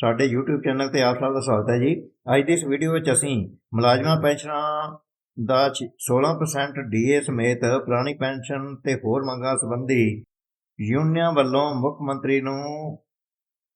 ਸਾਡੇ YouTube channel ਤੇ ਆਪ ਸਭ ਦਾ ਸਵਾਗਤ ਹੈ ਜੀ। ਅੱਜ ਦੀ ਇਸ ਵੀਡੀਓ ਵਿੱਚ ਅਸੀਂ ਮੁਲਾਜ਼ਮਾਂ ਪੈਨਸ਼ਨਾਂ ਦਾ ਛ- 16% ਡੀਏ ਸਮੇਤ ਪੁਰਾਣੀ ਪੈਨਸ਼ਨ ਤੇ ਹੋਰ ਮੰਗਾਂ ਸੰਬੰਧੀ ਯੂਨੀਅਨ ਵੱਲੋਂ ਮੁੱਖ ਮੰਤਰੀ ਨੂੰ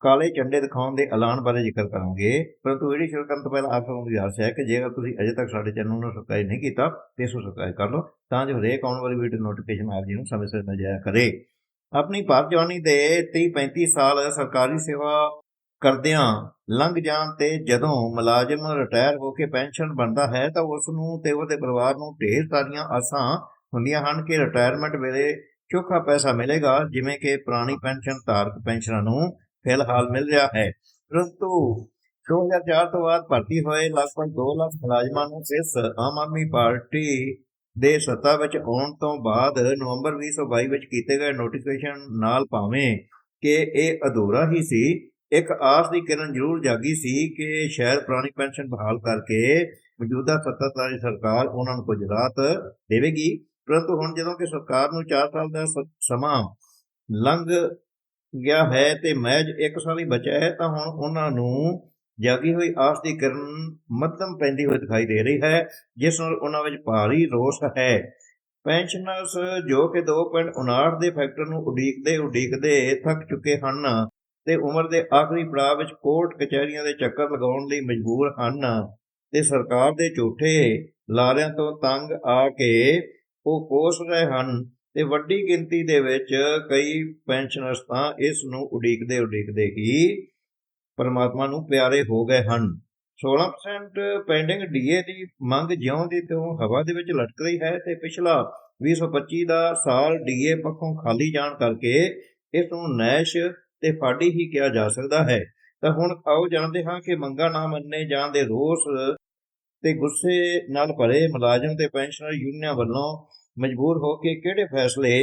ਕਾਲੇ ਝੰਡੇ ਦਿਖਾਉਣ ਦੇ ਐਲਾਨ ਬਾਰੇ ਜ਼ਿਕਰ ਕਰਾਂਗੇ। ਪਰੰਤੂ ਵੀਡੀਓ ਸ਼ੁਰੂ ਕਰਨ ਤੋਂ ਪਹਿਲਾਂ ਆਪ ਸਭ ਨੂੰ ਗੁਜ਼ਾਰਿਸ਼ ਹੈ ਕਿ ਜੇਕਰ ਤੁਸੀਂ ਅਜੇ ਤੱਕ ਸਾਡੇ ਚੈਨਲ ਨੂੰ ਸਬਸਕ੍ਰਾਈਬ ਨਹੀਂ ਕੀਤਾ, ਤੇ ਇਸ ਨੂੰ ਸਬਸਕ੍ਰਾਈਬ ਕਰ ਲਓ, ਤਾਂ ਜੋ ਹਰੇਕ ਆਉਣ ਵਾਲੀ ਵੀਡੀਓ ਨੋਟੀਫਿਕੇਸ਼ਨ ਆਪ ਜੀ ਨੂੰ ਸਮੇਂ ਸਿਰ ਮਿਲ ਜਾਇਆ ਕਰੇ। ਆਪਣੀ ਭਾਰਤ ਜਵਾਨੀ ਦੇ 30 35 ਸਾਲ ਸਰਕਾਰੀ ਸੇਵਾ ਕਰਦਿਆਂ ਲੰਘ ਜਾਣ ਤੇ ਜਦੋਂ ਮੁਲਾਜ਼ਮ ਰਿਟਾਇਰ ਹੋ ਕੇ ਪੈਨਸ਼ਨ ਬਣਦਾ ਹੈ ਤਾਂ ਉਸ ਨੂੰ ਤੇ ਉਹਦੇ ਪਰਿਵਾਰ ਨੂੰ ਢੇਰ ਸਾਰੀਆਂ ਆਸਾਂ ਹੁੰਦੀਆਂ ਹਨ ਕਿ ਰਿਟਾਇਰਮੈਂਟ ਵੇਲੇ ਚੋਖਾ ਪੈਸਾ ਮਿਲੇਗਾ, ਜਿਵੇਂ ਕਿ ਪੁਰਾਣੀ ਪੈਨਸ਼ਨ, ਧਾਰਕ ਪੈਨਸ਼ਨਾਂ ਨੂੰ ਫਿਲਹਾਲ ਮਿਲ ਰਿਹਾ ਹੈ। ਪਰੰਤੂ 2004 ਤੋਂ ਬਾਅਦ ਭਰਤੀ ਹੋਏ ਲਗਭਗ 2 ਲੱਖ ਮੁਲਾਜ਼ਮਾਂ ਨੂੰ ਇਸ ਆਮ ਆਦਮੀ ਪਾਰਟੀ ਦੇ ਸੱਤਾ ਵਿੱਚ ਆਉਣ ਤੋਂ ਬਾਅਦ ਨਵੰਬਰ 2022 ਵਿੱਚ ਕੀਤੇ ਗਏ ਨੋਟੀਫਿਕੇਸ਼ਨ ਨਾਲ ਭਾਵੇਂ ਕਿ ਇਹ ਅਧੂਰਾ ਹੀ ਸੀ ਇੱਕ ਆਸ ਦੀ ਕਿਰਨ ਜ਼ਰੂਰ ਜਾਗੀ ਸੀ ਕਿ ਸ਼ਾਇਦ ਪੁਰਾਣੀ ਪੈਨਸ਼ਨ ਬਹਾਲ ਕਰਕੇ ਮੌਜੂਦਾ ਸੱਤਾਧਾਰੀ ਸਰਕਾਰ ਉਹਨਾਂ ਨੂੰ ਕੁਝ ਰਾਹਤ ਦੇਵੇਗੀ। ਪਰੰਤੂ ਹੁਣ ਜਦੋਂ ਕਿ ਸਰਕਾਰ ਨੂੰ 4 ਸਾਲ ਦਾ ਸ- ਸਮਾਂ ਲੰਘ ਗਿਆ ਹੈ ਤੇ ਮਹਿਜ 1 ਸਾਲ ਹੀ ਬਚਿਆ ਹੈ, ਤਾਂ ਹੁਣ ਉਹਨਾਂ ਨੂੰ ਜਾਗੀ ਹੋਈ ਆਸ ਦੀ ਕਿਰਨ ਮੱਧਮ ਪੈਂਦੀ ਹੋਈ ਦਿਖਾਈ ਦੇ ਰਹੀ ਹੈ, ਜਿਸ ਨਾਲ ਉਹਨਾਂ ਵਿੱਚ ਭਾਰੀ ਰੋਸ ਹੈ। ਪੈਨਸ਼ਨਰਸ ਜੋ ਕਿ 2.59 ਦੇ ਫੈਕਟਰ ਨੂੰ ਉਡੀਕਦੇ ਉਡੀਕਦੇ ਥੱਕ ਚੁੱਕੇ ਹਨ। ਤੇ ਉਮਰ ਦੇ ਆਖਰੀ ਪੜਾਅ ਵਿੱਚ ਕੋਰਟ ਕਚਹਿਰੀਆਂ ਦੇ ਚੱਕਰ ਲਗਾਉਣ ਲਈ ਮਜਬੂਰ ਹਨ। ਤੇ ਸਰਕਾਰ ਦੇ ਝੂਠੇ ਲਾਰਿਆਂ ਤੋਂ ਤੰਗ ਆ ਕੇ ਉਹ ਕੋਸ ਰਹੇ ਹਨ ਤੇ ਵੱਡੀ ਗਿਣਤੀ ਦੇ ਵਿੱਚ ਕਈ ਪੈਨਸ਼ਨਰਸ ਤਾਂ ਇਸ ਨੂੰ ਉਡੀਕਦੇ ਉਡੀਕਦੇ ਹੀ ਪਰਮਾਤਮਾ ਨੂੰ ਪਿਆਰੇ ਹੋ ਗਏ ਹਨ। 16% ਪੈਂਡਿੰਗ ਡੀਏ ਦੀ ਮੰਗ ਜਿਉਂ ਦੀ ਤਿਉਂ ਹਵਾ ਦੇ ਵਿੱਚ ਲਟਕ ਰਹੀ ਹੈ ਤੇ ਪਿਛਲਾ 2025 ਦਾ ਸਾਲ ਡੀਏ ਪੱਖੋਂ ਖਾਲੀ ਜਾਣ ਕਰਕੇ ਇਸ ਨੂੰ ਨੈਸ਼ ਤੇ ਫਾੜੀ ਹੀ ਕਿਹਾ ਜਾ ਸਕਦਾ ਹੈ। ਤਾਂ ਹੁਣ ਆਓ ਜਾਣਦੇ ਹਾਂ ਕਿ ਮੰਗਾ ਨਾ ਮੰਨੇ ਜਾਣ ਦੇ ਰੋਸ ਤੇ ਗੁੱਸੇ ਨਾਲ ਭਰੇ ਮੁਲਾਜ਼ਮ ਤੇ ਪੈਨਸ਼ਨਰ ਯੂਨੀਅਨ ਵੱਲੋਂ ਮਜਬੂਰ ਹੋ ਕੇ ਕਿਹੜੇ ਫੈਸਲੇ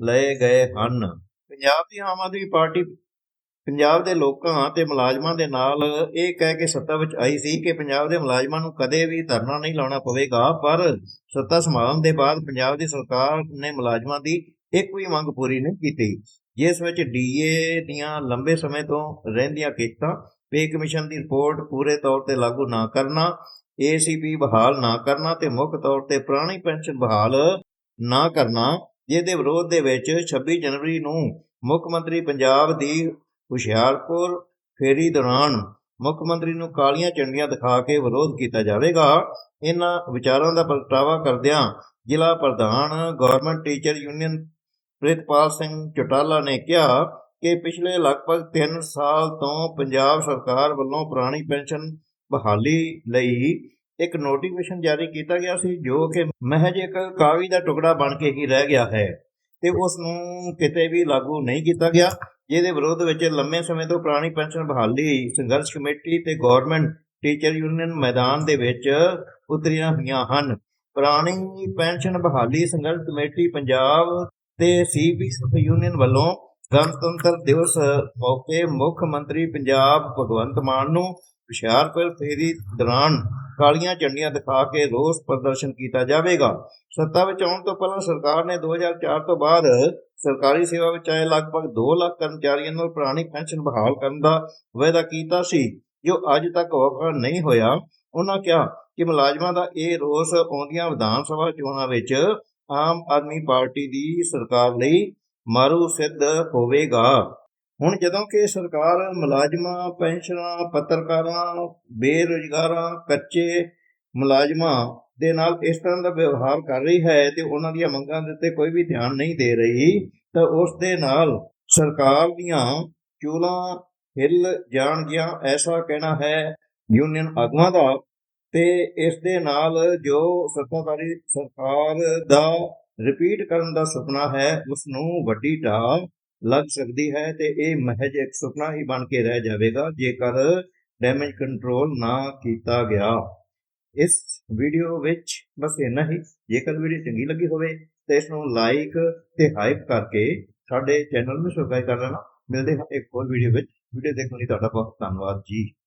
ਲਏ ਗਏ ਹਨ? ਪੰਜਾਬ ਦੀ ਆਮ ਆਦਮੀ ਪਾਰਟੀ, ਪੰਜਾਬ ਦੇ ਲੋਕਾਂ ਤੇ ਮੁਲਾਜ਼ਮਾਂ ਦੇ ਨਾਲ ਇਹ ਕਹਿ ਕੇ ਸੱਤਾ ਵਿੱਚ ਆਈ ਸੀ ਕਿ ਪੰਜਾਬ ਦੇ ਮੁਲਾਜ਼ਮਾਂ ਨੂੰ ਕਦੇ ਵੀ ਧਰਨਾ ਨਹੀਂ ਲਾਉਣਾ ਪਵੇਗਾ, ਪਰ ਸੱਤਾ ਸੰਭਾਲਣ ਦੇ ਬਾਅਦ ਪੰਜਾਬ ਦੀ ਸਰਕਾਰ ਨੇ ਮੁਲਾਜ਼ਮਾਂ ਦੀ ਇੱਕ ਵੀ ਮੰਗ ਪੂਰੀ ਨਹੀਂ ਕੀਤੀ। ਜਿਸ ਵਿੱਚ ਡੀਏ ਦੀਆਂ ਲੰਬੇ ਸਮੇਂ ਤੋਂ ਰਹਿੰਦੀਆਂ ਕਿਸ਼ਤਾਂ ਪੇ ਕਮਿਸ਼ਨ ਦੀ ਰਿਪੋਰਟ ਪੂਰੇ ਤੌਰ ਤੇ ਲਾਗੂ ਨਾ ਕਰਨਾ ਏਸੀਪੀ ਬਹਾਲ ਨਾ ਕਰਨਾ ਤੇ ਮੁੱਖ ਤੌਰ ਤੇ ਪੁਰਾਣੀ ਪੈਨਸ਼ਨ ਬਹਾਲ ਨਾ ਕਰਨਾ, ਜਿਹਦੇ ਵਿਰੋਧ ਦੇ ਵਿੱਚ 26 ਜਨਵਰੀ ਨੂੰ ਮੁੱਖ ਮੰਤਰੀ ਪੰਜਾਬ ਦੀ ਹੁਸ਼ਿਆਰਪੁਰ ਫੇਰੀ ਦੌਰਾਨ ਮੁੱਖ ਮੰਤਰੀ ਨੂੰ ਕਾਲੀਆਂ ਝੰਡੀਆਂ ਦਿਖਾ ਕੇ ਵਿਰੋਧ ਕੀਤਾ ਜਾਵੇਗਾ। ਇਹਨਾਂ ਵਿਚਾਰਾਂ ਦਾ ਪ੍ਰਗਟਾਵਾ ਕਰਦਿਆਂ ਜ਼ਿਲ੍ਹਾ ਪ੍ਰਧਾਨ, government teacher union Pritpal Singh Chautala ਨੇ ਕਿਹਾ ਕਿ ਪਿਛਲੇ ਲਗਭਗ 3 ਸਾਲ ਤੋਂ ਪੰਜਾਬ ਸਰਕਾਰ ਵੱਲੋਂ ਪੁਰਾਣੀ ਪੈਨਸ਼ਨ ਬਹਾਲੀ ਲਈ ਇੱਕ ਨੋਟੀਫਿਕੇਸ਼ਨ ਜਾਰੀ ਕੀਤਾ ਗਿਆ ਸੀ, ਜੋ ਕਿ ਮਹਿਜ ਇੱਕ ਕਾਗਜ਼ ਦਾ ਟੁਕੜਾ ਬਣ ਕੇ ਹੀ ਰਹਿ ਗਿਆ ਹੈ ਤੇ ਉਸ ਨੂੰ ਕਿਤੇ ਵੀ ਲਾਗੂ ਨਹੀਂ ਕੀਤਾ ਗਿਆ, ਜਿਹਦੇ ਵਿਰੋਧ ਵਿੱਚ ਲੰਮੇ ਸਮੇਂ ਤੋਂ ਪੁਰਾਣੀ ਪੈਨਸ਼ਨ ਬਹਾਲੀ, ਸੰਘਰਸ਼ ਕਮੇਟੀ ਤੇ ਗਵਰਨਮੈਂਟ ਟੀਚਰ ਯੂਨੀਅਨ ਮੈਦਾਨ ਦੇ ਵਿੱਚ ਉਤਰੀਆਂ ਹੋਈਆਂ ਹਨ। ਪੁਰਾਣੀ ਪੈਨਸ਼ਨ ਬਹਾਲੀ ਸੰਘਰਸ਼ ਕਮੇਟੀ ਪੰਜਾਬ ਤੇ ਸੀਪੀ ਯੂਨੀਅਨ ਵੱਲੋਂ ਗਣਤੰਤਰ ਦਿਵਸ ਮੌਕੇ ਮੁੱਖ ਮੰਤਰੀ ਪੰਜਾਬ ਭਗਵੰਤ ਮਾਨ ਨੂੰ ਹੁਸ਼ਿਆਰਪੁਰ ਫੇਰੀ ਦੌਰਾਨ ਕਾਲੀਆਂ ਝੰਡੀਆਂ ਦਿਖਾ ਕੇ ਰੋਸ ਪ੍ਰਦਰਸ਼ਨ ਕੀਤਾ ਜਾਵੇਗਾ। ਸੱਤਾ ਵਿੱਚ ਆਉਣ ਤੋਂ ਪਹਿਲਾਂ ਸਰਕਾਰ ਨੇ 2004 ਤੋਂ ਬਾਅਦ ਸਰਕਾਰੀ ਸੇਵਾ ਵਿੱਚ ਆਏ ਲਗਭਗ 2 ਲੱਖ ਕਰਮਚਾਰੀਆਂ ਨੂੰ ਪੁਰਾਣੀ ਪੈਨਸ਼ਨ ਬਹਾਲ ਕਰਨ ਦਾ ਵਾਅਦਾ ਕੀਤਾ ਸੀ, ਜੋ ਅੱਜ ਤੱਕ ਵਫਾ ਨਹੀਂ ਹੋਇਆ। ਉਹਨਾਂ ਕਿਹਾ ਕਿ ਮੁਲਾਜ਼ਮਾਂ ਦਾ ਇਹ ਰੋਸ ਆਉਂਦੀਆਂ ਵਿਧਾਨ ਸਭਾ ਚੋਣਾਂ ਵਿੱਚ ਆਮ ਆਦਮੀ ਪਾਰਟੀ ਦੀ ਸਰਕਾਰ ਲਈ ਮਾਰੂ ਸਿੱਧ ਹੋਵੇਗਾ। ਹੁਣ ਜਦੋਂ ਕਿ ਸਰਕਾਰ ਮੁਲਾਜ਼ਮਾਂ, ਪੈਨਸ਼ਨਾਂ, ਪੱਤਰਕਾਰਾਂ, ਬੇਰੁਜ਼ਗਾਰਾਂ, ਕੱਚੇ ਮੁਲਾਜ਼ਮਾਂ ਦੇ ਨਾਲ ਇਸ ਤਰ੍ਹਾਂ ਦਾ ਵਿਵਹਾਰ ਕਰ ਰਹੀ ਹੈ ਤੇ ਉਹਨਾਂ ਦੀਆਂ ਮੰਗਾਂ ਦੇ ਉੱਤੇ ਕੋਈ ਵੀ ਧਿਆਨ ਨਹੀਂ ਦੇ ਰਹੀ, ਤਾਂ ਉਸ ਦੇ ਨਾਲ ਸਰਕਾਰ ਦੀਆਂ ਚੂਲਾਂ ਹਿੱਲ ਜਾਣਗੀਆਂ, ਐਸਾ ਕਹਿਣਾ ਹੈ ਯੂਨੀਅਨ ਆਗੂਆਂ ਦਾ। ਤੇ ਇਸ ਦੇ ਨਾਲ ਜੋ ਸੱਤਾਧਾਰੀ ਸਰਕਾਰ ਦਾ ਰਿਪੀਟ ਕਰਨ ਦਾ ਸੁਪਨਾ ਹੈ ਉਸ ਨੂੰ ਵੱਡੀ ਢਾਹ ਲੱਗ ਸਕਦੀ ਹੈ ਤੇ ਇਹ ਮਹਿਜ ਇੱਕ ਸੁਪਨਾ ਹੀ ਬਣ ਕੇ ਰਹਿ ਜਾਵੇਗਾ, ਜੇਕਰ ਡੈਮੇਜ ਕੰਟਰੋਲ ਨਾ ਕੀਤਾ ਗਿਆ। ਇਸ ਵੀਡੀਓ ਵਿੱਚ ਬਸ ਇੰਨਾ ਹੀ। ਜੇਕਰ ਵੀਡੀਓ ਚੰਗੀ ਲੱਗੀ ਹੋਵੇ ਤਾਂ ਇਸ ਨੂੰ ਲਾਈਕ ਤੇ ਹਾਈਪ ਕਰਕੇ ਸਾਡੇ ਚੈਨਲ ਨੂੰ ਸਬਸਕ੍ਰਾਈਬ ਕਰ ਲੈਣਾ। ਮਿਲਦੇ ਹਾਂ ਇੱਕ ਹੋਰ ਵੀਡੀਓ ਵਿੱਚ। ਵੀਡੀਓ ਦੇਖਣ ਲਈ ਤੁਹਾਡਾ ਬਹੁਤ ਧੰਨਵਾਦ ਜੀ।